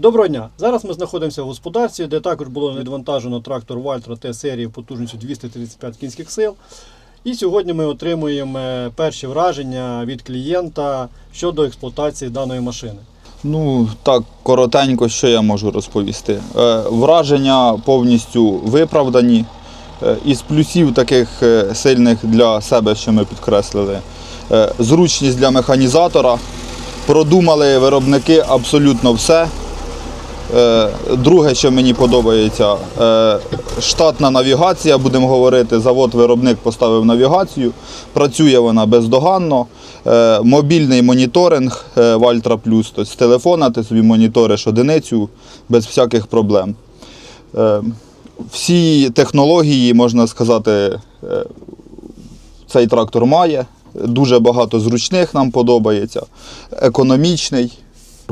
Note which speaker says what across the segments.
Speaker 1: Доброго дня! Зараз ми знаходимося в господарстві, де також було відвантажено трактор Вальтра Т серії потужністю 235 кінських сил. І сьогодні ми отримуємо е, перші враження від клієнта щодо експлуатації даної машини.
Speaker 2: Ну, так, коротенько, що я можу розповісти. Е, враження повністю виправдані. Е, із плюсів таких сильних для себе, що ми підкреслили. Зручність для механізатора. Продумали виробники абсолютно все. Е, Друге, що мені подобається, е, штатна навігація, будемо говорити, завод-виробник поставив навігацію, працює вона бездоганно. Е, Мобільний моніторинг Вальтра Плюс, тобто з телефона ти собі моніториш одиницю без всяких проблем. Всі технології, можна сказати, цей трактор має. Дуже багато зручних нам подобається. Економічний,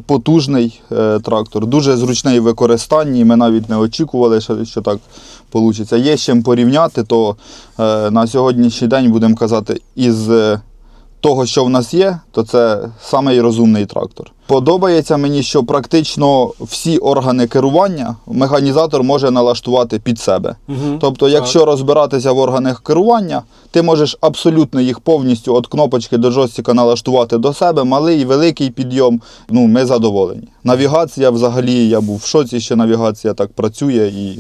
Speaker 2: потужний е, трактор, дуже зручний в використанні. Ми навіть не очікували, що, так вийде. Є з чим порівняти, то е, на сьогоднішній день будемо казати, із е, того, що в нас є, то це самий розумний трактор. Подобається мені, що практично всі органи керування механізатор може налаштувати під себе. Тобто, якщо розбиратися в органах керування, ти можеш абсолютно їх повністю від кнопочки до джойстика налаштувати до себе, малий, великий підйом. Ну, ми задоволені. Навігація взагалі, я був в шоці, що навігація так працює і.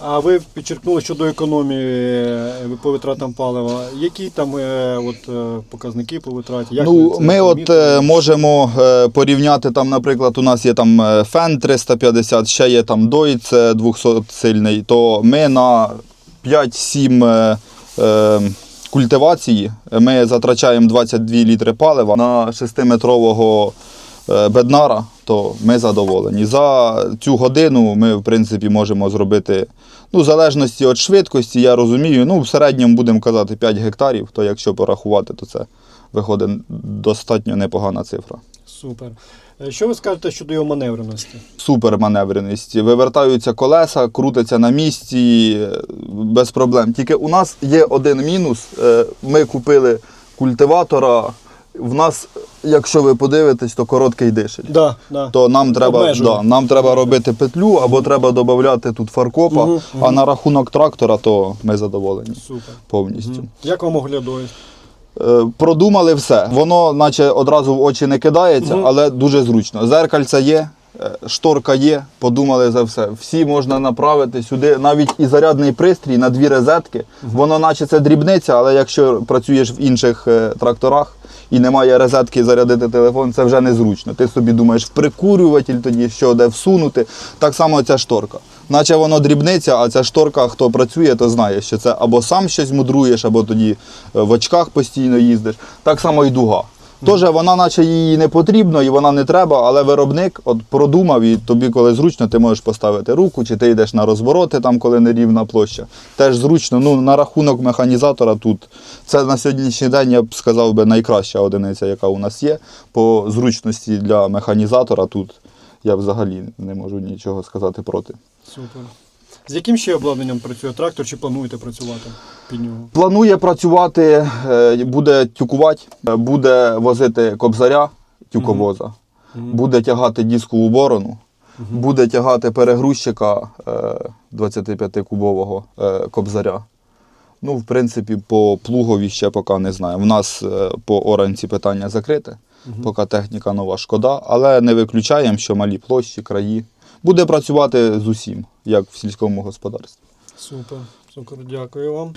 Speaker 1: А ви підчеркнули щодо економії е, по витратам палива. Які там е, от, е, показники по витраті? Як
Speaker 2: ну, ми от можемо порівняти там, наприклад, у нас є там фен 350, ще є там Deutz 200 сильний, то ми на 5-7 е, е, культивації ми затрачаємо 22 літри палива на 6-метрового е, беднара, то ми задоволені. За цю годину ми, в принципі, можемо зробити, ну, в залежності від швидкості, я розумію, ну, в середньому будемо казати 5 гектарів, то якщо порахувати, то це виходить достатньо непогана цифра.
Speaker 1: Супер. Е, Що ви скажете щодо його маневреності?
Speaker 2: Супер маневреність. Вивертаються колеса, крутяться на місці е, без проблем. Тільки у нас є один мінус. Е, Ми купили культиватора. В нас, якщо ви подивитесь, то короткий дишель.
Speaker 1: Да, да.
Speaker 2: То нам треба,
Speaker 1: Обмежує.
Speaker 2: да, нам треба робити петлю або треба додати тут фаркопа.
Speaker 1: Мгм,
Speaker 2: А на рахунок трактора, то ми задоволені
Speaker 1: Супер.
Speaker 2: повністю.
Speaker 1: Як вам оглядовість?
Speaker 2: Е, Продумали все. Воно, наче одразу в очі не кидається,
Speaker 1: Мгм.
Speaker 2: але дуже зручно. Зеркальце є, е, шторка є, подумали за все. Всі можна направити сюди, навіть і зарядний пристрій на дві розетки. Воно, наче це дрібниця, але якщо працюєш в інших е, тракторах і немає розетки зарядити телефон, це вже незручно. Ти собі думаєш, прикурюватель тоді, що де всунути. Так само ця шторка. Наче воно дрібниця, а ця шторка, хто працює, то знає, що це або сам щось мудруєш, або тоді е, в очках постійно їздиш. Так само і дуга. Тож вона, наче їй не потрібно і вона не треба, але виробник от продумав і тобі, коли зручно, ти можеш поставити руку, чи ти йдеш на розвороти, там, коли нерівна площа. Теж зручно. Ну, на рахунок механізатора тут це на сьогоднішній день, я б сказав би, найкраща одиниця, яка у нас є. По зручності для механізатора тут я взагалі не можу нічого сказати проти.
Speaker 1: Супер. З яким ще обладнанням працює трактор, чи плануєте працювати під нього?
Speaker 2: Планує працювати, е, буде тюкувати, е, буде возити кобзаря, тюковоза, буде тягати дискову борону, буде тягати перегрузчика е, 25-кубового е, кобзаря. Ну, в принципі, по плугові ще поки не знаю. У нас по оранці питання закрите, поки техніка нова шкода, але не виключаємо, що малі площі, краї. Буде працювати з усім, як в сільському господарстві.
Speaker 1: Супер, супер, дякую вам.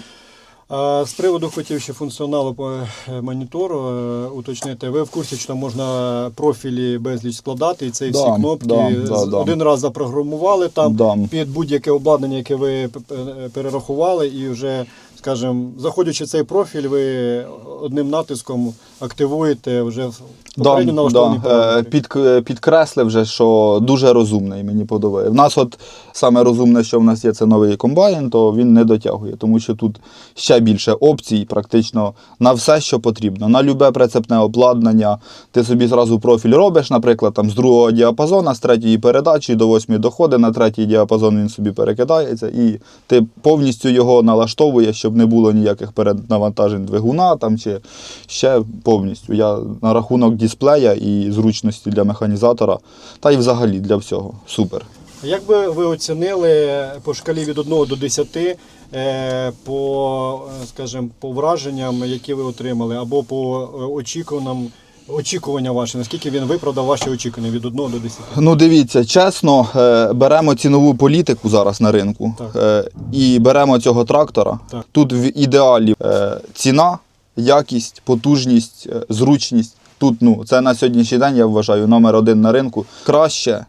Speaker 1: З приводу хотів ще функціоналу по е, монітору е, уточнити. Ви в курсі, що там можна профілі безліч складати, і це всі
Speaker 2: Да,
Speaker 1: кнопки
Speaker 2: да, да, да.
Speaker 1: один раз запрограмували там
Speaker 2: Да.
Speaker 1: під будь-яке обладнання, яке ви п- перерахували, і вже, скажімо, заходячи в цей профіль, ви одним натиском активуєте вже попередньо
Speaker 2: да. Е,
Speaker 1: параметри.
Speaker 2: Під, підкреслив вже, що дуже розумний, мені подобає. В нас от саме розумне, що в нас є, це новий комбайн, то він не дотягує, тому що тут ще більше опцій, практично на все, що потрібно. На любе прицепне обладнання. Ти собі зразу профіль робиш, наприклад, там з другого діапазона, з третьої передачі до восьмої доходи, на третій діапазон він собі перекидається, і ти повністю його налаштовуєш, щоб не було ніяких перенавантажень двигуна там, чи ще повністю. Я на рахунок дисплея і зручності для механізатора, та й взагалі для всього. Супер.
Speaker 1: Як би ви оцінили по шкалі від 1 до 10 е, по, е, скажімо, по враженням, які ви отримали, або по е, очікуванням, очікування ваші, наскільки він виправдав ваші очікування від 1 до 10?
Speaker 2: Ну, дивіться, чесно, е, беремо цінову політику зараз на ринку
Speaker 1: Так.
Speaker 2: е, і беремо цього трактора.
Speaker 1: Так.
Speaker 2: Тут в ідеалі е, ціна, якість, потужність, зручність. Тут ну, це на сьогоднішній день, я вважаю, номер один на ринку. Краще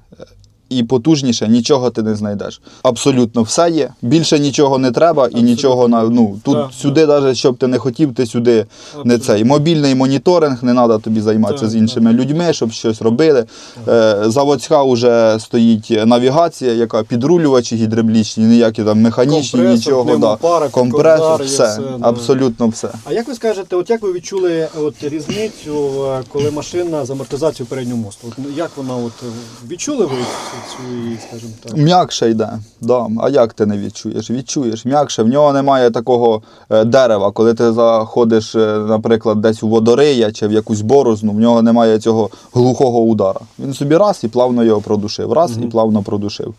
Speaker 2: і потужніше нічого ти не знайдеш. Абсолютно все є. Більше нічого не треба і
Speaker 1: Абсолютно.
Speaker 2: нічого на ну тут
Speaker 1: Так,
Speaker 2: сюди, навіть щоб ти не хотів, ти сюди не цей. Мобільний моніторинг, не треба тобі займатися
Speaker 1: Так,
Speaker 2: з іншими людьми, щоб щось робили. Е, заводська вже стоїть навігація, яка підрулювачі гідравлічні, ніякі там механічні,
Speaker 1: Компресор,
Speaker 2: нічого. Да. Компресор, все,
Speaker 1: все, да.
Speaker 2: абсолютно все.
Speaker 1: А як ви скажете, от як ви відчули от різницю, е, коли машина з амортизацією переднього мосту? От, як вона от відчули ви цю, цю скажімо так?
Speaker 2: М'якше йде. Да. А як ти не відчуєш? Відчуєш, м'якше. В нього немає такого е, дерева. Коли ти заходиш, е, наприклад, десь у водория чи в якусь борозну, в нього немає цього глухого удара. Він собі раз і плавно його продушив, раз і плавно продушив.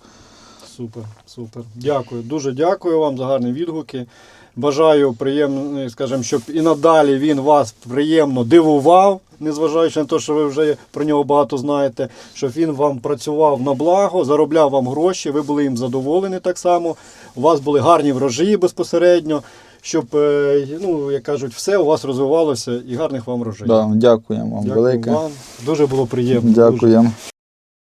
Speaker 1: Супер, супер. Дякую. Дуже дякую вам за гарні відгуки. Бажаю приємно, скажімо, щоб і надалі він вас приємно дивував, незважаючи на те, що ви вже про нього багато знаєте, щоб він вам працював на благо, заробляв вам гроші, ви були їм задоволені так само. У вас були гарні врожаї безпосередньо, щоб, е, ну, як кажуть, все у вас розвивалося і гарних вам врожаїв.
Speaker 2: Да, дякуємо вам
Speaker 1: Дякую
Speaker 2: велике.
Speaker 1: вам. Дуже було приємно. Дуже.
Speaker 2: Дякуємо.